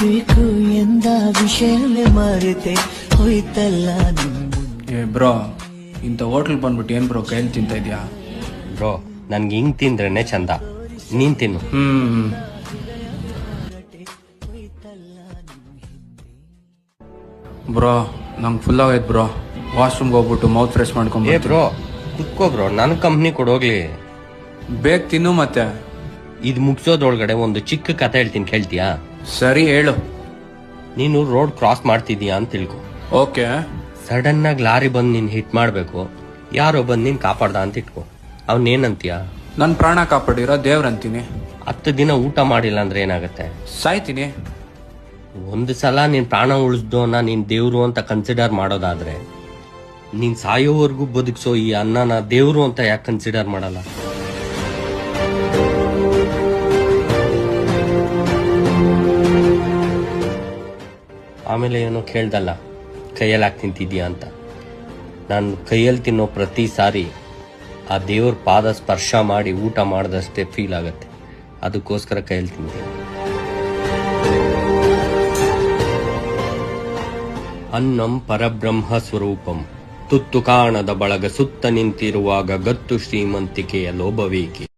ಬೇಕು ಎಂದ ವಿಷಯವೇ ಮರೆತೆ ಹೋಯ್ತಲ್ಲ ಏ ಬ್ರೋ ಇಂಥ ಹೋಟ್ಲ್ ಬಂದ್ಬಿಟ್ಟು ಏನ್ ಬ್ರೋ ಕೈಲಿ ತಿಂತ ಇದೆಯಾ? ಬ್ರೋ ನನ್ಗೆ ಹಿಂಗ್ ತಿಂದ್ರೇನೆ ಚಂದ. ನೀನ್ ತಿನ್ನು. ಹ್ಮ್. ಬ್ರೋ ನಂಗೆ ಫುಲ್ ಆಗೈತೆ ಬ್ರೋ. ವಾಶ್ರೂಮ್ಗೆ ಹೋಗ್ಬಿಟ್ಟು ಮೌತ್ ಫ್ರೆಶ್ ಏ ಬ್ರೋ ಕುತ್ಕೋ ಬ್ರೋ ನನ್ ಕಂಪ್ನಿ ಕೊಡೋಗ್ಲಿ ಬೇಗ ತಿನ್ನು ಮತ್ತೆ. ಇದು ಮುಗಿಸೋದ್ರೊಳಗಡೆ ಒಂದು ಚಿಕ್ಕ ಕಥೆ ಹೇಳ್ತೀನಿ ಕೇಳ್ತೀಯಾ? ಸರಿ ಹೇಳು. ನೀನು ರೋಡ್ ಕ್ರಾಸ್ ಮಾಡ್ತಿದೀಯಾ ಅಂತ ತಿಳ್ಕೊ. ಓಕೆ. ಸಡನ್ ಆಗಿ ಲಾರಿ ಬಂದು ನೀನ್ ಹಿಟ್ ಮಾಡ್ಬೇಕು. ಯಾರೋ ಬಂದ್ ನೀನ್ ಕಾಪಾಡ್ದ ಅಂತ ಇಟ್ಕೊ. ಅವನೇನಂತೀಯ ನನ್ನ ಪ್ರಾಣ ಕಾಪಾಡಿರೋ ದೇವ್ರಂತೀನಿ ಹತ್ತು ದಿನ ಊಟ ಮಾಡಿಲ್ಲ ಅಂದ್ರೆ ಏನಾಗುತ್ತೆ? ಸಾಯ್ತೀನಿ. ಒಂದು ಸಲ ನೀನ್ ಪ್ರಾಣ ಉಳಿಸ್ದೋನ ನೀನ್ ದೇವ್ರು ಅಂತ ಕನ್ಸಿಡರ್ ಮಾಡೋದಾದ್ರೆ ನೀನ್ ಸಾಯೋವರೆಗೂ ಬದುಕಿಸೋ ಈ ಅನ್ನನ ದೇವ್ರು ಅಂತ ಯಾಕೆ ಕನ್ಸಿಡರ್ ಮಾಡಲ್ಲ? ಆಮೇಲೆ ಏನೋ ಕೇಳ್ದಲ್ಲ ಕೈಯಲ್ಲಿ ಹಾಕಿ ತಿಂತಿದ್ಯಾ ಅಂತ. ನಾನು ಕೈಯಲ್ಲಿ ತಿನ್ನೋ ಪ್ರತಿ ಸಾರಿ ಆ ದೇವ್ರ ಪಾದ ಸ್ಪರ್ಶ ಮಾಡಿ ಊಟ ಮಾಡಿದಷ್ಟೇ ಫೀಲ್ ಆಗುತ್ತೆ. ಅದಕ್ಕೋಸ್ಕರ ಕೈಯಲ್ಲಿ ತಿಂತೀನಿ. ಅನ್ನಂ ಪರಬ್ರಹ್ಮ ಸ್ವರೂಪಂ. ತುತ್ತು ಕಾಣದ ಬಳಗ ಸುತ್ತ ನಿಂತಿರುವಾಗ ಗತ್ತು ಶ್ರೀಮಂತಿಕೆಯ ಲೋಭವೇಕೆ?